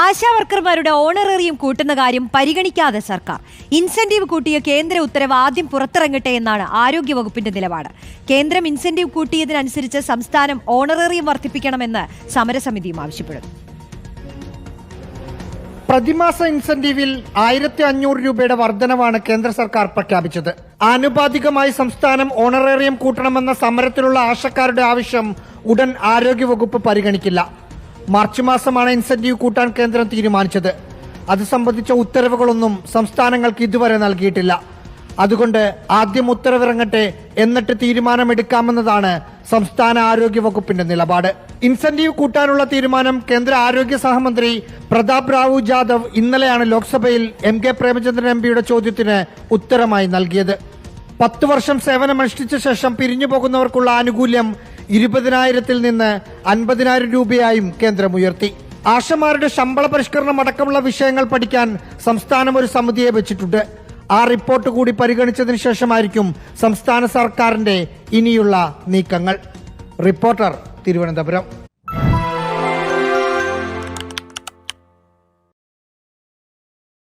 ASHA വർക്കർമാരുടെ honorarium കൂട്ടുന്ന കാര്യം പരിഗണിക്കാതെ സർക്കാർ. ഇൻസെന്റീവ് കൂട്ടിയ കേന്ദ്ര ഉത്തരവ് ആദ്യം പുറത്തിറങ്ങട്ടെ എന്നാണ് ആരോഗ്യവകുപ്പിന്റെ നിലപാട്. കേന്ദ്രം ഇൻസെന്റീവ് കൂട്ടിയതിനനുസരിച്ച് സംസ്ഥാനം ഓണറേറിയം വർദ്ധിപ്പിക്കണമെന്ന് സമരസമിതിയും ആവശ്യപ്പെടുന്നു. പ്രതിമാസ ഇൻസെന്റീവിൽ ആയിരത്തി അഞ്ഞൂറ് രൂപയുടെ വർധനവാണ് കേന്ദ്ര സർക്കാർ പ്രഖ്യാപിച്ചത്. ആനുപാതികമായി സംസ്ഥാനം ഓണറേറിയം കൂട്ടണമെന്ന സമരത്തിലുള്ള ആശക്കാരുടെ ആവശ്യം ഉടൻ ആരോഗ്യവകുപ്പ് പരിഗണിക്കില്ല. മാർച്ച് മാസമാണ് ഇൻസെന്റീവ് കൂട്ടാൻ കേന്ദ്രം തീരുമാനിച്ചത്. അത് സംബന്ധിച്ച ഉത്തരവുകളൊന്നും സംസ്ഥാനങ്ങൾക്ക് ഇതുവരെ നൽകിയിട്ടില്ല. അതുകൊണ്ട് ആദ്യം ഉത്തരവിറങ്ങട്ടെ എന്നിട്ട് തീരുമാനമെടുക്കാമെന്നതാണ് സംസ്ഥാന ആരോഗ്യ വകുപ്പിന്റെ നിലപാട്. ഇൻസെന്റീവ് കൂട്ടാനുള്ള തീരുമാനം കേന്ദ്ര ആരോഗ്യ സഹമന്ത്രി പ്രതാപ് റാവു ജാദവ് ഇന്നലെയാണ് ലോക്സഭയിൽ എം കെ പ്രേമചന്ദ്രൻ എം പിയുടെ ചോദ്യത്തിന് ഉത്തരമായി നൽകിയത്. പത്തു വർഷം സേവനമനുഷ്ഠിച്ച ശേഷം പിരിഞ്ഞു പോകുന്നവർക്കുള്ള ആനുകൂല്യം ഇരുപതിനായിരത്തിൽ നിന്ന് അൻപതിനായിരം രൂപയായും കേന്ദ്രം ഉയർത്തി. ആശമാരുടെ ശമ്പള പരിഷ്കരണം അടക്കമുള്ള വിഷയങ്ങൾ പഠിക്കാൻ സംസ്ഥാനം ഒരു സമിതിയെ വെച്ചിട്ടുണ്ട്. ആ റിപ്പോർട്ട് കൂടി പരിഗണിച്ചതിന് ശേഷമായിരിക്കും സംസ്ഥാന സർക്കാരിന്റെ ഇനിയുള്ള നീക്കങ്ങൾ. റിപ്പോർട്ടർ തിരുവനന്തപുരം.